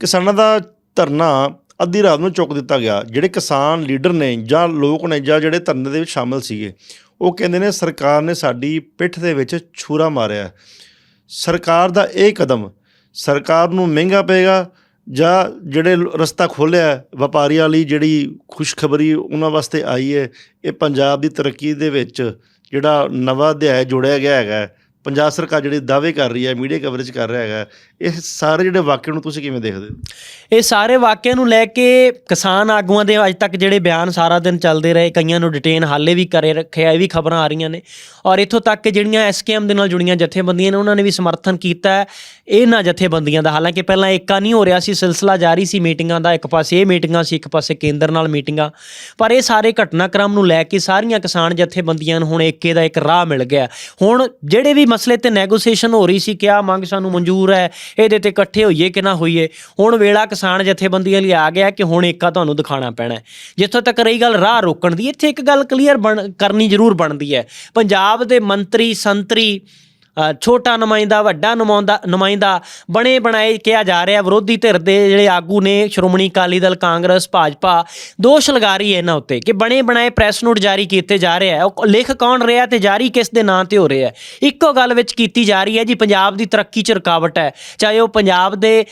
ਕਿਸਾਨਾਂ ਦਾ ਧਰਨਾ ਅੱਧੀ ਰਾਤ ਨੂੰ ਚੁੱਕ ਦਿੱਤਾ ਗਿਆ, ਜਿਹੜੇ ਕਿਸਾਨ ਲੀਡਰ ਨੇ ਜਾਂ ਲੋਕ ਨੇ ਜਾਂ ਜਿਹੜੇ ਧਰਨੇ ਦੇ ਵਿੱਚ ਸ਼ਾਮਲ ਸੀਗੇ, ਉਹ ਕਹਿੰਦੇ ਨੇ ਸਰਕਾਰ ਨੇ ਸਾਡੀ ਪਿੱਠ ਦੇ ਵਿੱਚ ਛੁਰਾ ਮਾਰਿਆ। ਸਰਕਾਰ ਦਾ ਇਹ ਕਦਮ, ਸਰਕਾਰ ਨੂੰ ਮਹਿੰਗਾ ਪਏਗਾ ਜਾਂ ਜਿਹੜੇ ਰਸਤਾ ਖੋਲ੍ਹਿਆ ਵਪਾਰੀਆਂ ਲਈ ਜਿਹੜੀ ਖੁਸ਼ਖਬਰੀ ਉਹਨਾਂ ਵਾਸਤੇ ਆਈ ਹੈ, ਇਹ ਪੰਜਾਬ ਦੀ ਤਰੱਕੀ ਦੇ ਵਿੱਚ ਜਿਹੜਾ ਨਵਾਂ ਅਧਿਆਇ ਜੋੜਿਆ ਗਿਆ ਹੈਗਾ ਪੰਜਾਬ ਸਰਕਾਰ ਜਿਹੜੇ ਦਾਅਵੇ ਕਰ ਰਹੀ ਹੈ, ਮੀਡੀਆ ਕਵਰੇਜ ਕਰ ਰਿਹਾ ਹੈਗਾ, ਇਹ ਸਾਰੇ ਜਿਹੜੇ ਵਾਕਿਆ ਨੂੰ ਤੁਸੀਂ ਕਿਵੇਂ ਦੇਖਦੇ ਹੋ? ਇਹ ਸਾਰੇ ਵਾਕਿਆਂ ਨੂੰ ਲੈ ਕੇ ਕਿਸਾਨ ਆਗੂਆਂ ਦੇ ਅੱਜ ਤੱਕ ਜਿਹੜੇ ਬਿਆਨ ਸਾਰਾ ਦਿਨ ਚੱਲਦੇ ਰਹੇ, ਕਈਆਂ ਨੂੰ ਡਿਟੇਨ ਹਾਲੇ ਵੀ ਕਰੇ ਰੱਖਿਆ, ਇਹ ਵੀ ਖਬਰਾਂ ਆ ਰਹੀਆਂ ਨੇ। ਔਰ ਇੱਥੋਂ ਤੱਕ ਕਿ ਜਿਹੜੀਆਂ ਐਸਕੇਐਮ ਦੇ ਨਾਲ ਜੁੜੀਆਂ ਜਥੇਬੰਦੀਆਂ ਨੇ, ਉਹਨਾਂ ਨੇ ਵੀ ਸਮਰਥਨ ਕੀਤਾ ਹੈ ਇਹਨਾਂ ਜਥੇਬੰਦੀਆਂ ਦਾ। ਹਾਲਾਂਕਿ ਪਹਿਲਾਂ ਏਕਾ ਨਹੀਂ ਹੋ ਰਿਹਾ ਸੀ, ਸਿਲਸਿਲਾ ਜਾਰੀ ਸੀ ਮੀਟਿੰਗਾਂ ਦਾ, ਇੱਕ ਪਾਸੇ ਇਹ ਮੀਟਿੰਗਾਂ ਸੀ, ਇੱਕ ਪਾਸੇ ਕੇਂਦਰ ਨਾਲ ਮੀਟਿੰਗਾਂ। ਪਰ ਇਹ ਸਾਰੇ ਘਟਨਾਕ੍ਰਮ ਨੂੰ ਲੈ ਕੇ ਸਾਰੀਆਂ ਕਿਸਾਨ ਜਥੇਬੰਦੀਆਂ ਨੂੰ ਹੁਣ ਏਕੇ ਦਾ ਇੱਕ ਰਾਹ ਮਿਲ ਗਿਆ। ਹੁਣ ਜਿਹੜੇ ਵੀ ਮਸਲੇ ਤੇ ਨੈਗੋਸੀਏਸ਼ਨ ਹੋ ਰਹੀ ਸੀ ਕਿ ਆ ਮੰਗ ਸਾਨੂੰ ਮਨਜ਼ੂਰ ਹੈ, ਇਹਦੇ ਤੇ ਇਕੱਠੇ ਹੋਈਏ ਕਿ ਨਾ ਹੋਈਏ। ਹੁਣ ਵੇਲਾ ਕਿਸਾਨ ਜਥੇਬੰਦੀਆਂ ਲਈ ਆ ਗਿਆ ਕਿ ਹੁਣ ਏਕਾ ਤੁਹਾਨੂੰ ਦਿਖਾਣਾ ਪੈਣਾ ਜਿੱਥੋਂ ਤੱਕ ਰਹੀ ਗੱਲ ਰਾਹ ਰੋਕਣ ਦੀ, ਇੱਥੇ ਇੱਕ ਗੱਲ ਕਲੀਅਰ ਬਣ, ਕਰਨੀ ਜ਼ਰੂਰ ਬਣਦੀ ਹੈ। ਪੰਜਾਬ ਦੇ ਮੰਤਰੀ, ਸੰਤਰੀ ਛੋਟਾ ਨੁਮਾਇੰਦਾ, ਵੱਡਾ ਨੁਮਾਇੰਦਾ ਨੁਮਾਇੰਦਾ ਬਣੇ ਬਣਾਏ ਕਿਹਾ ਜਾ ਰਿਹਾ। ਵਿਰੋਧੀ ਧਿਰ ਦੇ ਜਿਹੜੇ ਆਗੂ ਨੇ, ਸ਼੍ਰੋਮਣੀ ਅਕਾਲੀ ਦਲ, ਕਾਂਗਰਸ, ਭਾਜਪਾ, ਦੋਸ਼ ਲਗਾ ਰਹੀ ਹੈ ਇਹਨਾਂ ਉੱਤੇ ਕਿ ਬਣੇ ਬਣਾਏ ਪ੍ਰੈਸ ਨੋਟ ਜਾਰੀ ਕੀਤੇ ਜਾ ਰਹੇ ਆ ਉਹ ਲਿਖ ਕੌਣ ਰਿਹਾ ਤੇ ਜਾਰੀ ਕਿਸ ਦੇ ਨਾਂ ਤੇ ਹੋ ਰਿਹਾ ਹੈ? ਇੱਕੋ ਗੱਲ ਵਿੱਚ ਕੀਤੀ ਜਾ ਰਹੀ ਹੈ ਜੀ, ਪੰਜਾਬ ਦੀ ਤਰੱਕੀ 'ਚ ਰੁਕਾਵਟ ਹੈ। ਚਾਹੇ ਉਹ ਪੰਜਾਬ ਦੇ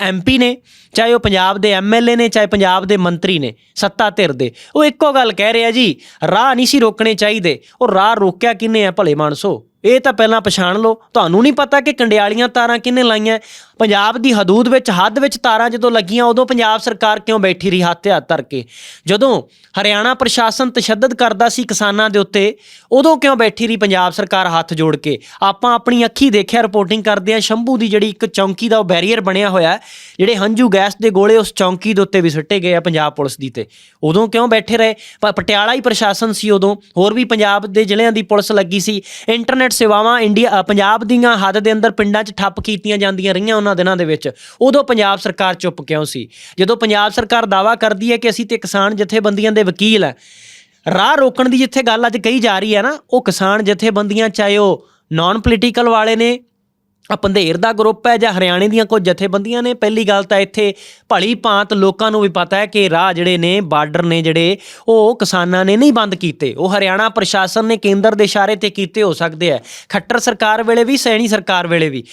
ਐਮਪੀ ਨੇ, ਚਾਹੇ ਉਹ ਪੰਜਾਬ ਦੇ ਐਮਐਲਏ ਨੇ, ਚਾਹੇ ਪੰਜਾਬ ਦੇ ਮੰਤਰੀ ਨੇ, ਸੱਤਾ ਧਿਰ ਦੇ। ਉਹ ਇੱਕੋ ਗੱਲ ਕਹਿ ਰਿਹਾ ਜੀ, ਰਾਹ ਨਹੀਂ ਸੀ ਰੋਕਣੇ ਚਾਹੀਦੇ। ਉਹ ਰਾਹ ਰੋਕਿਆ ਕਿੰਨੇ ਆ ਭਲੇ ਮਾਨਸੋ? ਇਹ ਤਾਂ ਪਹਿਲਾਂ ਪਛਾਣ ਲਓ। ਤੁਹਾਨੂੰ ਨਹੀਂ ਪਤਾ ਕਿ ਕੰਡਿਆਲੀਆਂ ਤਾਰਾਂ ਕਿਹਨੇ ਲਾਈਆਂ। ਪੰਜਾਬ ਦੀ ਹਦੂਦ ਵਿੱਚ ਹੱਦ ਵਿੱਚ ਤਾਰਾਂ ਜਦੋਂ ਲੱਗੀਆਂ, ਉਦੋਂ ਪੰਜਾਬ ਸਰਕਾਰ ਕਿਉਂ ਬੈਠੀ ਰਹੀ ਹੱਥ ਤੇ ਹੱਥ ਧਰ ਕੇ? ਜਦੋਂ ਹਰਿਆਣਾ ਪ੍ਰਸ਼ਾਸਨ ਤਸ਼ੱਦਦ ਕਰਦਾ ਸੀ ਕਿਸਾਨਾਂ ਦੇ ਉੱਤੇ, ਉਦੋਂ ਕਿਉਂ ਬੈਠੀ ਰਹੀ ਪੰਜਾਬ ਸਰਕਾਰ ਹੱਥ ਜੋੜ ਕੇ? ਆਪਾਂ ਆਪਣੀ ਅੱਖੀ ਦੇਖਿਆ ਰਿਪੋਰਟਿੰਗ ਕਰਦੇ ਆ ਸ਼ੰਭੂ ਦੀ ਜਿਹੜੀ ਇੱਕ ਚੌਂਕੀ ਦਾ ਉਹ ਬੈਰੀਅਰ ਬਣਿਆ ਹੋਇਆ ਜਿਹੜੇ ਹੰਝੂ ਗੈਸ ਦੇ ਗੋਲੇ ਉਸ ਚੌਂਕੀ ਦੇ ਉੱਤੇ ਵੀ ਸੁੱਟੇ ਗਏ ਆ ਪੰਜਾਬ ਪੁਲਿਸ ਦੀ ਤੇ। ਉਦੋਂ ਕਿਉਂ ਬੈਠੇ ਰਹੇ? ਪ- ਪਟਿਆਲਾ ਹੀ ਪ੍ਰਸ਼ਾਸਨ ਸੀ ਉਦੋਂ, ਹੋਰ ਵੀ ਪੰਜਾਬ ਦੇ ਜ਼ਿਲ੍ਹਿਆਂ ਦੀ ਪੁਲਿਸ ਲੱਗੀ ਸੀ। ਇੰਟਰਨੈਟ ਸੇਵਾਵਾਂ ਇੰਡੀਆ ਪੰਜਾਬ ਦੀਆਂ ਹੱਦ ਦੇ ਅੰਦਰ ਪਿੰਡਾਂ 'ਚ ਠੱਪ ਕੀਤੀਆਂ ਜਾਂਦੀਆਂ ਰਹੀਆਂ ਉਹਨਾਂ ਦਿਨਾਂ ਦੇ ਵਿੱਚ, ਉਦੋਂ ਪੰਜਾਬ ਸਰਕਾਰ ਚੁੱਪ ਕਿਉਂ ਸੀ? ਜਦੋਂ ਪੰਜਾਬ ਸਰਕਾਰ ਦਾਵਾ ਕਰਦੀ ਹੈ ਕਿ ਅਸੀਂ ਤੇ ਕਿਸਾਨ ਜਥੇਬੰਦੀਆਂ ਦੇ ਵਕੀਲ ਹੈ, ਰਾਹ ਰੋਕਣ ਦੀ ਜਿੱਥੇ ਗੱਲ ਅੱਜ ਕਹੀ ਜਾ ਰਹੀ ਹੈ ਨਾ, ਉਹ ਕਿਸਾਨ ਜਥੇਬੰਦੀਆਂ ਚਾਹੇ ਉਹ ਨਾਨ ਪੋਲੀਟੀਕਲ ਵਾਲੇ ਨੇ ਪੰਧੇਰ ਦਾ ਗਰੁੱਪ ਹੈ ਜਾਂ ਹਰਿਆਣੇ ਦੀਆਂ ਕੁਝ ਜਥੇਬੰਦੀਆਂ ਨੇ। ਪਹਿਲੀ ਗੱਲ ਤਾਂ ਇੱਥੇ ਭਲੀ ਭਾਂਤ ਲੋਕਾਂ ਨੂੰ ਵੀ ਪਤਾ ਹੈ ਕਿ ਰਾਹ ਜਿਹੜੇ ਨੇ, ਬਾਰਡਰ ਨੇ ਜਿਹੜੇ, ਉਹ ਕਿਸਾਨਾਂ ਨੇ ਨਹੀਂ ਬੰਦ ਕੀਤੇ। ਉਹ ਹਰਿਆਣਾ ਪ੍ਰਸ਼ਾਸਨ ਨੇ ਕੇਂਦਰ ਦੇ ਇਸ਼ਾਰੇ ਤੇ ਕੀਤੇ ਹੋ ਸਕਦੇ ਆ ਖੱਟਰ ਸਰਕਾਰ ਵੇਲੇ ਵੀ, ਸੈਣੀ ਸਰਕਾਰ ਵੇਲੇ ਵੀ।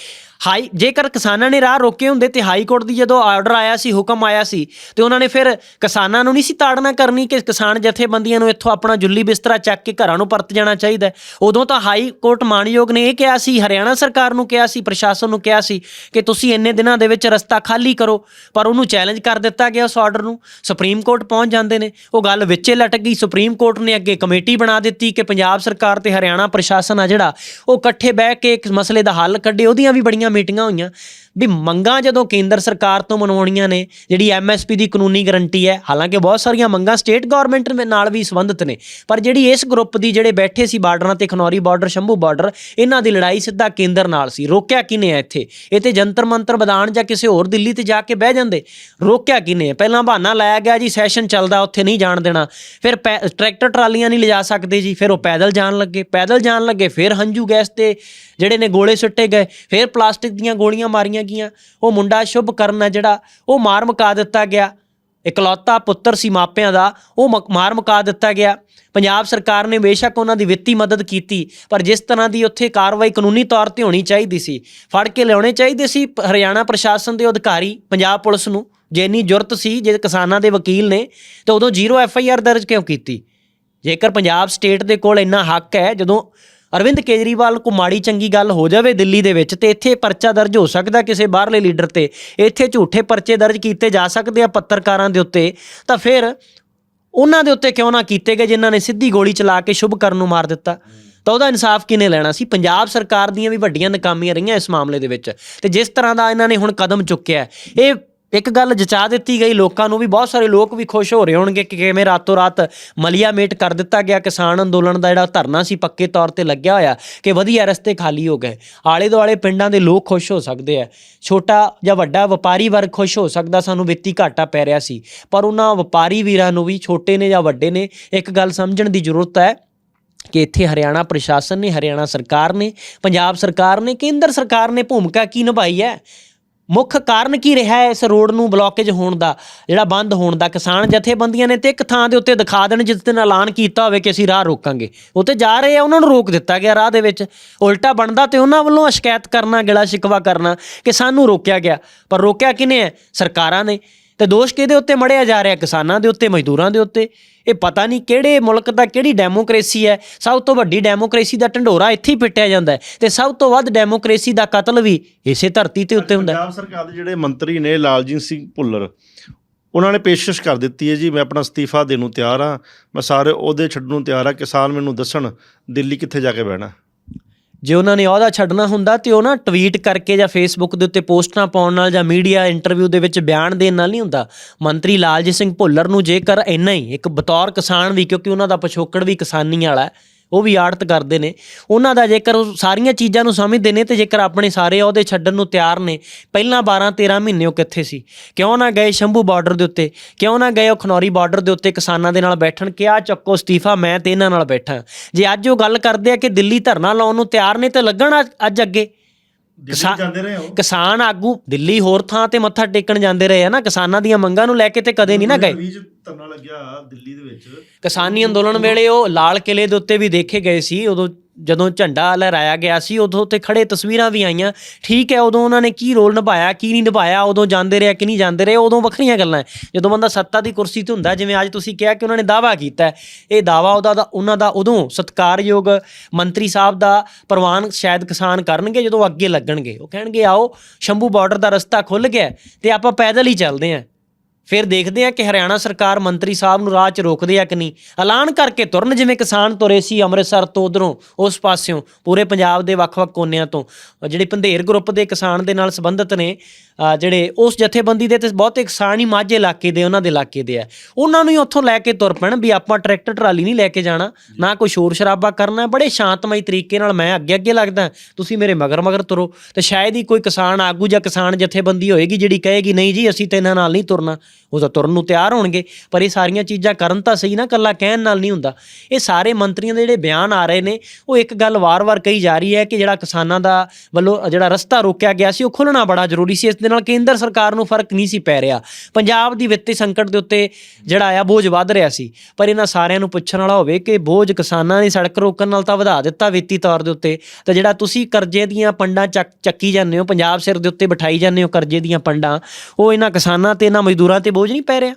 ਹਾਈ, ਜੇਕਰ ਕਿਸਾਨਾਂ ਨੇ ਰਾਹ ਰੋਕੇ ਹੁੰਦੇ ਤੇ ਹਾਈ ਕੋਰਟ ਦੀ ਜਦੋਂ ਆਰਡਰ ਆਇਆ ਸੀ, ਹੁਕਮ ਆਇਆ ਸੀ, ਤੇ ਉਹਨਾਂ ਨੇ ਫਿਰ ਕਿਸਾਨਾਂ ਨੂੰ ਨਹੀਂ ਸੀ ਤਾੜਨਾ ਕਰਨੀ ਕਿ ਕਿਸਾਨ ਜਥੇਬੰਦੀਆਂ ਨੂੰ ਇੱਥੋਂ ਆਪਣਾ ਜੁੱਲੀ ਬਿਸਤਰਾ ਚੱਕ ਕੇ ਘਰਾਂ ਨੂੰ ਪਰਤ ਜਾਣਾ ਚਾਹੀਦਾ ਉਦੋਂ ਤਾਂ ਹਾਈ ਕੋਰਟ ਮਾਨਯੋਗ ਨੇ ਇਹ ਕਿਹਾ ਸੀ, ਹਰਿਆਣਾ ਸਰਕਾਰ ਨੂੰ ਕਿਹਾ ਸੀ ਪ੍ਰਸ਼ਾਸਨ ਨੂੰ ਕਿਹਾ ਸੀ ਕਿ ਤੁਸੀਂ ਇੰਨੇ ਦਿਨਾਂ ਦੇ ਵਿੱਚ ਰਸਤਾ ਖਾਲੀ ਕਰੋ, ਪਰ ਉਹਨੂੰ ਚੈਲੰਜ ਕਰ ਦਿੱਤਾ ਗਿਆ ਉਸ ਆਰਡਰ ਨੂੰ। ਸੁਪਰੀਮ ਕੋਰਟ ਪਹੁੰਚ ਜਾਂਦੇ ਨੇ। ਉਹ ਗੱਲ ਵਿੱਚੇ ਲਟਕ ਗਈ। ਸੁਪਰੀਮ ਕੋਰਟ ਨੇ ਅੱਗੇ ਕਮੇਟੀ ਬਣਾ ਦਿੱਤੀ ਕਿ ਪੰਜਾਬ ਸਰਕਾਰ ਤੇ ਹਰਿਆਣਾ ਪ੍ਰਸ਼ਾਸਨ ਆ ਜਿਹੜਾ, ਉਹ ਇਕੱਠੇ ਬਹਿ ਕੇ ਇੱਕ ਮਸਲੇ ਦਾ ਹੱਲ ਕੱਢੇ। ਉਹਦੀਆਂ ਵੀ ਬੜੀਆਂ ਮੀਟਿੰਗਾਂ ਹੋਈਆਂ। ਵੀ ਮੰਗਾਂ ਜਦੋਂ ਕੇਂਦਰ ਸਰਕਾਰ ਤੋਂ ਮਨਵਾਉਣੀਆਂ ਨੇ, ਜਿਹੜੀ ਐਮਐਸਪੀ ਦੀ ਕਾਨੂੰਨੀ ਗਰੰਟੀ ਹੈ, ਹਾਲਾਂਕਿ ਬਹੁਤ ਸਾਰੀਆਂ ਮੰਗਾਂ ਸਟੇਟ ਗਵਰਨਮੈਂਟ ਨਾਲ ਵੀ ਸੰਬੰਧਿਤ ਨੇ, ਪਰ ਜਿਹੜੀ ਇਸ ਗਰੁੱਪ ਦੀ ਜਿਹੜੇ ਬੈਠੇ ਸੀ ਬਾਰਡਰਾਂ ਤੇ ਖਨੌਰੀ ਬਾਰਡਰ, ਸ਼ੰਭੂ ਬਾਰਡਰ, ਇਹਨਾਂ ਦੀ ਲੜਾਈ ਸਿੱਧਾ ਕੇਂਦਰ ਨਾਲ ਸੀ, ਰੋਕਿਆ ਕਿਨੇ ਹੈ ਇੱਥੇ? ਇਹ ਤੇ ਜੰਤਰ ਮੰਤਰ ਬਦਾਨ ਜਾਂ ਕਿਸੇ ਹੋਰ ਦਿੱਲੀ ਤੇ ਜਾ ਕੇ ਬਹਿ ਜਾਂਦੇ, ਰੋਕਿਆ ਕਿਨੇ ਪਹਿਲਾਂ ਬਹਾਨਾ ਲਾਇਆ ਗਿਆ ਜੀ, ਸੈਸ਼ਨ ਚੱਲਦਾ, ਉੱਥੇ ਨਹੀਂ ਜਾਣ ਦੇਣਾ, ਫਿਰ ਪੈ- ਟਰੈਕਟਰ ਟਰਾਲੀਆਂ ਨਹੀਂ ਲਿਜਾ ਸਕਦੇ ਜੀ, ਫਿਰ ਉਹ ਪੈਦਲ ਜਾਣ ਲੱਗੇ, ਪੈਦਲ ਜਾਣ ਲੱਗੇ, ਫਿਰ ਹੰਝੂ ਗੈਸ ਤੇ ਜਿਹੜੇ ਨੇ ਗੋਲੇ ਸੁੱਟੇ ਗਏ, ਫਿਰ ਪਲਾਸਟਿਕ ਦੀਆਂ ਗੋਲੀਆਂ ਮਾਰੀਆਂ ਗਈਆਂ। ਉਹ ਮੁੰਡਾ ਸ਼ੁਭ ਕਰਨ ਹੈ ਜਿਹੜਾ, ਉਹ ਮਾਰ ਮੁਕਾ ਦਿੱਤਾ ਗਿਆ। ਇਕਲੌਤਾ ਪੁੱਤਰ ਸੀ ਮਾਪਿਆਂ ਦਾ, ਉਹ ਮਾਰ ਮੁਕਾ ਦਿੱਤਾ ਗਿਆ। ਪੰਜਾਬ ਸਰਕਾਰ ਨੇ ਬੇਸ਼ੱਕ ਉਹਨਾਂ ਦੀ ਵਿੱਤੀ ਮਦਦ ਕੀਤੀ, ਪਰ ਜਿਸ ਤਰ੍ਹਾਂ ਦੀ ਉੱਥੇ ਕਾਰਵਾਈ ਕਾਨੂੰਨੀ ਤੌਰ ਤੇ ਹੋਣੀ ਚਾਹੀਦੀ ਸੀ, ਫੜ ਕੇ ਲਿਆਉਣੇ ਚਾਹੀਦੇ ਸੀ ਹਰਿਆਣਾ ਪ੍ਰਸ਼ਾਸਨ ਦੇ ਅਧਿਕਾਰੀ, ਪੰਜਾਬ ਪੁਲਿਸ ਨੂੰ, ਜੇ ਇੰਨੀ ਜ਼ਰੂਰਤ ਸੀ, ਜੇ ਕਿਸਾਨਾਂ ਦੇ ਵਕੀਲ ਨੇ, ਤਾਂ ਉਦੋਂ ਜ਼ੀਰੋ ਐਫ ਆਈ ਆਰ ਦਰਜ ਕਿਉਂ ਕੀਤੀ? ਜੇਕਰ ਪੰਜਾਬ ਸਟੇਟ ਦੇ ਕੋਲ ਇੰਨਾ ਹੱਕ ਹੈ, ਜਦੋਂ ਅਰਵਿੰਦ ਕੇਜਰੀਵਾਲ ਕੋ ਮਾੜੀ ਚੰਗੀ ਗੱਲ ਹੋ ਜਾਵੇ ਦਿੱਲੀ ਦੇ ਵਿੱਚ, ਤੇ ਇੱਥੇ ਪਰਚਾ ਦਰਜ ਹੋ ਸਕਦਾ ਕਿਸੇ ਬਾਹਰਲੇ ਲੀਡਰ ਤੇ। ਇੱਥੇ ਝੂਠੇ ਪਰਚੇ ਦਰਜ ਕੀਤੇ ਜਾ ਸਕਦੇ ਆ ਪੱਤਰਕਾਰਾਂ ਦੇ ਉੱਤੇ। ਤਾਂ ਫਿਰ ਉਹਨਾਂ ਦੇ ਉੱਤੇ ਕਿਉਂ ਨਾ ਕੀਤੇ ਗਏ ਜਿਨ੍ਹਾਂ ਨੇ ਸਿੱਧੀ ਗੋਲੀ ਚਲਾ ਕੇ ਸ਼ੁਭ ਕਰਨ ਨੂੰ ਮਾਰ ਦਿੱਤਾ? ਤਾਂ ਉਹਦਾ ਇਨਸਾਫ ਕਿਨੇ ਲੈਣਾ ਸੀ? ਪੰਜਾਬ ਸਰਕਾਰ ਦੀਆਂ ਵੀ ਵੱਡੀਆਂ ਨਕਾਮੀਆਂ ਰਹੀਆਂ ਇਸ ਮਾਮਲੇ ਦੇ ਵਿੱਚ। ਤੇ ਜਿਸ ਤਰ੍ਹਾਂ ਦਾ ਇਹਨਾਂ ਨੇ ਹੁਣ ਕਦਮ ਚੁੱਕਿਆ, ਇਹ ਇੱਕ ਗੱਲ ਜਚਾ ਦਿੱਤੀ ਗਈ, ਲੋਕਾਂ ਨੂੰ ਵੀ ਬਹੁਤ ਸਾਰੇ ਲੋਕ ਵੀ ਖੁਸ਼ ਹੋ ਰਹੇ ਹੋਣਗੇ ਕਿ ਕਿਵੇਂ ਰਾਤੋਂ ਰਾਤ ਮਲੀਆ ਮੇਟ ਕਰ ਦਿੱਤਾ ਗਿਆ। ਕਿਸਾਨ ਅੰਦੋਲਨ ਦਾ ਜਿਹੜਾ ਧਰਨਾ ਸੀ, ਪੱਕੇ ਤੌਰ ਤੇ ਲੱਗਿਆ ਹੋਇਆ ਕਿ ਵਧੀਆ ਰਸਤੇ ਖਾਲੀ ਹੋ ਗਏ। ਆਲੇ ਦੁਆਲੇ ਪਿੰਡਾਂ ਦੇ ਲੋਕ ਖੁਸ਼ ਹੋ ਸਕਦੇ ਆ। ਛੋਟਾ ਜਾਂ ਵੱਡਾ ਵਪਾਰੀ ਵਰਗ ਖੁਸ਼ ਹੋ ਸਕਦਾ, ਸਾਨੂੰ ਵਿੱਤੀ ਘਾਟਾ ਪੈ ਰਿਹਾ ਸੀ। ਪਰ ਉਹਨਾਂ ਵਪਾਰੀ ਵੀਰਾਂ ਨੂੰ ਵੀ, ਛੋਟੇ ਨੇ ਜਾਂ ਵੱਡੇ ਨੇ, ਇੱਕ ਗੱਲ ਸਮਝਣ ਦੀ ਜ਼ਰੂਰਤ ਹੈ ਕਿ ਇੱਥੇ ਹਰਿਆਣਾ ਪ੍ਰਸ਼ਾਸਨ ਨੇ, ਹਰਿਆਣਾ ਸਰਕਾਰ ਨੇ, ਪੰਜਾਬ ਸਰਕਾਰ ਨੇ, ਕੇਂਦਰ ਸਰਕਾਰ ਨੇ ਭੂਮਿਕਾ ਕੀ ਨਿਭਾਈ ਹੈ? ਮੁੱਖ ਕਾਰਨ ਕੀ ਰਿਹਾ ਹੈ ਇਸ ਰੋਡ ਨੂੰ ਬਲੌਕੇਜ ਹੋਣ ਦਾ, ਜਿਹੜਾ ਬੰਦ ਹੋਣ ਦਾ? ਕਿਸਾਨ ਜਥੇਬੰਦੀਆਂ ਨੇ ਤੇ ਇੱਕ ਥਾਂ ਦੇ ਉੱਤੇ ਦਿਖਾ ਦੇਣ, ਜਿਸ ਦਿਨ ਐਲਾਨ ਕੀਤਾ ਹੋਵੇ ਕਿ ਅਸੀਂ ਰਾਹ ਰੋਕਾਂਗੇ। ਉਹ ਤੇ ਜਾ ਰਹੇ ਆ, ਉਹਨਾਂ ਨੂੰ ਰੋਕ ਦਿੱਤਾ ਗਿਆ ਰਾਹ ਦੇ ਵਿੱਚ। ਉਲਟਾ ਬਣਦਾ ਤੇ ਉਹਨਾਂ ਵੱਲੋਂ ਸ਼ਿਕਾਇਤ ਕਰਨਾ, ਗਿਲਾ ਸ਼ਿਕਵਾ ਕਰਨਾ ਕਿ ਸਾਨੂੰ ਰੋਕਿਆ ਗਿਆ। ਪਰ ਰੋਕਿਆ ਕਿਨੇ ਹੈ? ਸਰਕਾਰਾਂ ਨੇ। ਤੇ ਦੋਸ਼ ਕਿਹਦੇ ਉੱਤੇ ਮੜਿਆ ਜਾ ਰਿਹਾ? ਕਿਸਾਨਾਂ ਦੇ ਉੱਤੇ, ਮਜ਼ਦੂਰਾਂ ਦੇ ਉੱਤੇ। ਇਹ ਪਤਾ ਨਹੀਂ ਕਿਹੜੇ ਮੁਲਕ ਦਾ ਕਿਹੜੀ ਡੈਮੋਕ੍ਰੇਸੀ ਹੈ। ਸਭ ਤੋਂ ਵੱਡੀ ਡੈਮੋਕ੍ਰੇਸੀ ਦਾ ਢੰਡੋਰਾ ਇੱਥੇ ਹੀ ਪਿੱਟਿਆ ਜਾਂਦਾ ਹੈ ਤੇ ਸਭ ਤੋਂ ਵੱਧ ਡੈਮੋਕ੍ਰੇਸੀ ਦਾ ਕਤਲ ਵੀ ਇਸੇ ਧਰਤੀ ਤੇ ਉੱਤੇ ਹੁੰਦਾ ਹੈ। ਪੰਜਾਬ ਸਰਕਾਰ ਦੇ ਜਿਹੜੇ ਮੰਤਰੀ ਨੇ ਲਾਲਜੀਤ ਸਿੰਘ ਭੁੱਲਰ, ਉਹਨਾਂ ਨੇ ਪੇਸ਼ਕਸ਼ ਕਰ ਦਿੱਤੀ ਹੈ ਜੀ, ਮੈਂ ਆਪਣਾ ਅਸਤੀਫਾ ਦੇਣ ਨੂੰ ਤਿਆਰ ਹਾਂ, ਮੈਂ ਸਾਰੇ ਉਹਦੇ ਛੱਡਣ ਨੂੰ ਤਿਆਰ ਹਾਂ, ਕਿਸਾਨ ਮੈਨੂੰ ਦੱਸਣ ਦਿੱਲੀ ਕਿੱਥੇ ਜਾ ਕੇ ਬਹਿਣਾ। ਜੇ ਉਹਨਾਂ ਨੇ ਅਹੁਦਾ ਛੱਡਣਾ ਹੁੰਦਾ ਤੇ ਉਹ ਨਾ ਟਵੀਟ ਕਰਕੇ ਜਾਂ ਫੇਸਬੁੱਕ ਦੇ ਉੱਤੇ ਪੋਸਟਾਂ ਪਾਉਣ ਨਾਲ ਜਾਂ ਮੀਡੀਆ ਇੰਟਰਵਿਊ ਦੇ ਵਿੱਚ ਬਿਆਨ ਦੇਣ ਨਾਲ ਨਹੀਂ ਹੁੰਦਾ। ਮੰਤਰੀ ਲਾਲਜੀਤ ਸਿੰਘ ਭੁੱਲਰ ਨੂੰ ਜੇਕਰ ਇੰਨਾ ਹੀ ਇੱਕ ਬਤੌਰ ਕਿਸਾਨ ਵੀ, ਕਿਉਂਕਿ ਉਹਨਾਂ ਦਾ ਪਿਛੋਕੜ ਵੀ ਕਿਸਾਨੀ ਵਾਲਾ ਹੈ ਉਹ ਵੀ ਆੜਤ ਕਰਦੇ ਨੇ। ਉਹਨਾਂ ਦਾ ਜੇਕਰ ਉਹ ਸਾਰੀਆਂ ਚੀਜ਼ਾਂ ਨੂੰ ਸਮਝਦੇ ਨੇ ਤੇ ਜੇਕਰ ਆਪਣੇ ਸਾਰੇ ਉਹਦੇ ਛੱਡਣ ਨੂੰ ਤਿਆਰ ਨੇ, ਪਹਿਲਾਂ 12 13 ਮਹੀਨੇ ਉਹ ਕਿੱਥੇ ਸੀ? ਕਿਉਂ ਨਾ ਗਏ ਸ਼ੰਭੂ ਬਾਰਡਰ ਦੇ ਉੱਤੇ? ਕਿਉਂ ਨਾ ਗਏ ਉਹ ਖਨੌਰੀ ਬਾਰਡਰ ਦੇ ਉੱਤੇ ਕਿਸਾਨਾਂ ਦੇ ਨਾਲ ਬੈਠਣ? ਕਿ ਆ ਚੱਕੋ ਅਸਤੀਫਾ, ਮੈਂ ਤੇ ਇਹਨਾਂ ਨਾਲ ਬੈਠਾ। ਜੇ ਅੱਜ ਉਹ ਗੱਲ ਕਰਦੇ ਆ ਕਿ ਦਿੱਲੀ ਧਰਨਾ ਲਾਉਣ ਨੂੰ ਤਿਆਰ ਨੇ ਤੇ ਲੱਗਣ ਅੱਜ ਅੱਗੇ? ਦਿੱਲੀ ਜਾਂਦੇ ਰਹੇ ਹੋ ਕਿਸਾਨ ਆਗੂ ਦਿੱਲੀ ਹੋਰ ਥਾਂ ਤੇ ਮੱਥਾ ਟੇਕਣ ਜਾਂਦੇ ਰਹੇ ਆ ਨਾ ਕਿਸਾਨਾਂ ਦੀਆਂ ਮੰਗਾਂ ਨੂੰ ਲੈ ਕੇ ਤੇ ਕਦੇ ਨਹੀਂ ਨਾ ਗਏ। ਵੀਜ ਧਰਨਾ ਲੱਗਿਆ ਦਿੱਲੀ ਦੇ ਵਿੱਚ। ਕਿਸਾਨੀ ਅੰਦੋਲਨ ਵੇਲੇ ਉਹ ਲਾਲ ਕਿਲੇ ਦੇ ਉੱਤੇ ਵੀ ਦੇਖੇ ਗਏ ਸੀ ਉਦੋਂ ਜਦੋਂ ਝੰਡਾ ਲਹਿਰਾਇਆ ਗਿਆ ਸੀ, ਉਦੋਂ ਉੱਤੇ ਖੜੇ ਤਸਵੀਰਾਂ ਵੀ ਆਈਆਂ। ਠੀਕ ਹੈ, ਉਦੋਂ ਉਹਨਾਂ ਨੇ ਕੀ ਰੋਲ ਨਿਭਾਇਆ, ਕੀ ਨਹੀਂ ਨਿਭਾਇਆ, ਉਦੋਂ ਜਾਂਦੇ ਰਿਹਾ ਕਿ ਨਹੀਂ ਜਾਂਦੇ ਰਹੇ, ਉਦੋਂ ਵੱਖਰੀਆਂ ਗੱਲਾਂ ਜਦੋਂ ਬੰਦਾ ਸੱਤਾ ਦੀ ਕੁਰਸੀ ਤੇ ਹੁੰਦਾ ਜਿਵੇਂ ਅੱਜ ਤੁਸੀਂ ਕਿਹਾ ਕਿ ਉਹਨਾਂ ਨੇ ਦਾਵਾ ਕੀਤਾ ਇਹ ਦਾਵਾ ਉਹਦਾ ਦਾ, ਉਹਨਾਂ ਦਾ ਉਦੋਂ ਸਤਕਾਰਯੋਗ ਮੰਤਰੀ ਸਾਹਿਬ ਦਾ ਪ੍ਰਵਾਨ ਸ਼ਾਇਦ ਕਿਸਾਨ ਕਰਨਗੇ, ਜਦੋਂ ਅੱਗੇ ਲੱਗਣਗੇ। ਉਹ ਕਹਿਣਗੇ, ਆਓ, ਸ਼ੰਭੂ ਬਾਰਡਰ ਦਾ ਰਸਤਾ ਖੁੱਲ ਗਿਆ ਹੈ ਤੇ ਆਪਾਂ ਪੈਦਲ ਹੀ ਚੱਲਦੇ ਆਂ ਫਿਰ ਦੇਖਦੇ ਆ ਕਿ ਹਰਿਆਣਾ ਸਰਕਾਰ ਮੰਤਰੀ ਸਾਹਿਬ ਨੂੰ ਰਾਹ 'ਚ ਰੋਕਦੇ ਆ ਕਿ ਨਹੀਂ। ਐਲਾਨ ਕਰਕੇ ਤੁਰਨ ਜਿਵੇਂ ਕਿਸਾਨ ਤੁਰੇ ਸੀ ਅੰਮ੍ਰਿਤਸਰ ਤੋਂ ਉਧਰੋਂ, ਉਸ ਪਾਸਿਓਂ, ਪੂਰੇ ਪੰਜਾਬ ਦੇ ਵੱਖ-ਵੱਖ ਕੋਨਿਆਂ ਤੋਂ। ਜਿਹੜੇ ਪੰਧੇਰ ਗਰੁੱਪ ਦੇ ਕਿਸਾਨ ਦੇ ਨਾਲ ਸੰਬੰਧਿਤ ਨੇ ਜਿਹੜੇ ਉਸ ਜਥੇਬੰਦੀ ਦੇ ਤੇ ਬਹੁਤੇ ਕਿਸਾਨ ਹੀ ਮਾਝੇ ਇਲਾਕੇ ਦੇ, ਉਹਨਾਂ ਦੇ ਇਲਾਕੇ ਦੇ ਆ। ਉਹਨਾਂ ਨੂੰ ਹੀ ਉੱਥੋਂ ਲੈ ਕੇ ਤੁਰ ਪੈਣ ਵੀ ਆਪਾਂ ਟਰੈਕਟਰ ਟਰਾਲੀ ਨਹੀਂ ਲੈ ਕੇ ਜਾਣਾ, ਨਾ ਕੋਈ ਸ਼ੋਰ ਸ਼ਰਾਬਾ ਕਰਨਾ। ਬੜੇ ਸ਼ਾਂਤਮਈ ਤਰੀਕੇ ਨਾਲ ਮੈਂ ਅੱਗੇ ਅੱਗੇ ਲੱਗਦਾ। ਤੁਸੀਂ ਮੇਰੇ ਮਗਰ ਮਗਰ ਤੁਰੋ। ਤੇ ਸ਼ਾਇਦ ਹੀ ਕੋਈ ਕਿਸਾਨ ਆਗੂ ਜਾਂ ਕਿਸਾਨ ਜਥੇਬੰਦੀ ਹੋਏਗੀ ਜਿਹੜੀ ਕਹੇਗੀ, ਨਹੀਂ ਜੀ, ਅਸੀਂ ਤੇ ਇਹਨਾਂ ਨਾਲ ਨਹੀਂ ਤੁਰਨਾ। ਉਹ ਤਾਂ ਤੁਰਨ ਨੂੰ ਤਿਆਰ ਹੋਣਗੇ। ਪਰ ਇਹ ਸਾਰੀਆਂ ਚੀਜ਼ਾਂ ਕਰਨ ਤਾਂ ਸਹੀ ਨਾ ਕੱਲਾ ਕਹਿਣ ਨਾਲ ਨਹੀਂ ਹੁੰਦਾ। ਇਹ ਸਾਰੇ ਮੰਤਰੀਆਂ ਦੇ ਜਿਹੜੇ ਬਿਆਨ ਆ ਰਹੇ ਨੇ, ਉਹ ਇੱਕ ਗੱਲ ਵਾਰ-ਵਾਰ ਕਹੀ ਜਾ ਰਹੀ ਹੈ ਕਿ ਜਿਹੜਾ ਕਿਸਾਨਾਂ ਦਾ ਵੱਲੋਂ ਜਿਹੜਾ ਰਸਤਾ ਰੋਕਿਆ ਗਿਆ ਸੀ, ਉਹ ਖੁੱਲਣਾ ਬੜਾ ਜ਼ਰੂਰੀ ਸੀ। ਇਸ ਦੇ ਨਾਲ ਕੇਂਦਰ ਸਰਕਾਰ ਨੂੰ ਫ਼ਰਕ ਨਹੀਂ ਸੀ ਪੈ ਰਿਹਾ। ਪੰਜਾਬ ਦੀ ਵਿੱਤੀ ਸੰਕਟ ਦੇ ਉੱਤੇ ਜਿਹੜਾ ਆ ਬੋਝ ਵੱਧ ਰਿਹਾ ਸੀ। ਪਰ ਇਹਨਾਂ ਸਾਰਿਆਂ ਨੂੰ ਪੁੱਛਣ ਵਾਲਾ ਹੋਵੇ ਕਿ ਬੋਝ ਕਿਸਾਨਾਂ ਨੇ ਸੜਕ ਰੋਕਣ ਨਾਲ ਤਾਂ ਵਧਾ ਦਿੱਤਾ ਵਿੱਤੀ ਤੌਰ ਦੇ ਉੱਤੇ। ਤਾਂ ਜਿਹੜਾ ਤੁਸੀਂ ਕਰਜ਼ੇ ਦੀਆਂ ਪੰਡਾਂ ਚੱਕ, ਚੱਕੀ ਜਾਂਦੇ ਹੋ, ਪੰਜਾਬ ਸਿਰ ਦੇ ਉੱਤੇ ਬਿਠਾਈ ਜਾਂਦੇ ਹੋ ਕਰਜ਼ੇ ਦੀਆਂ ਪੰਡਾਂ, ਉਹ ਇਹਨਾਂ ਕਿਸਾਨਾਂ ਤੇ, ਇਹਨਾਂ ਮਜ਼ਦੂਰਾਂ ਤੇ ਬੋਝ ਨਹੀਂ ਪੈ ਰਿਹਾ?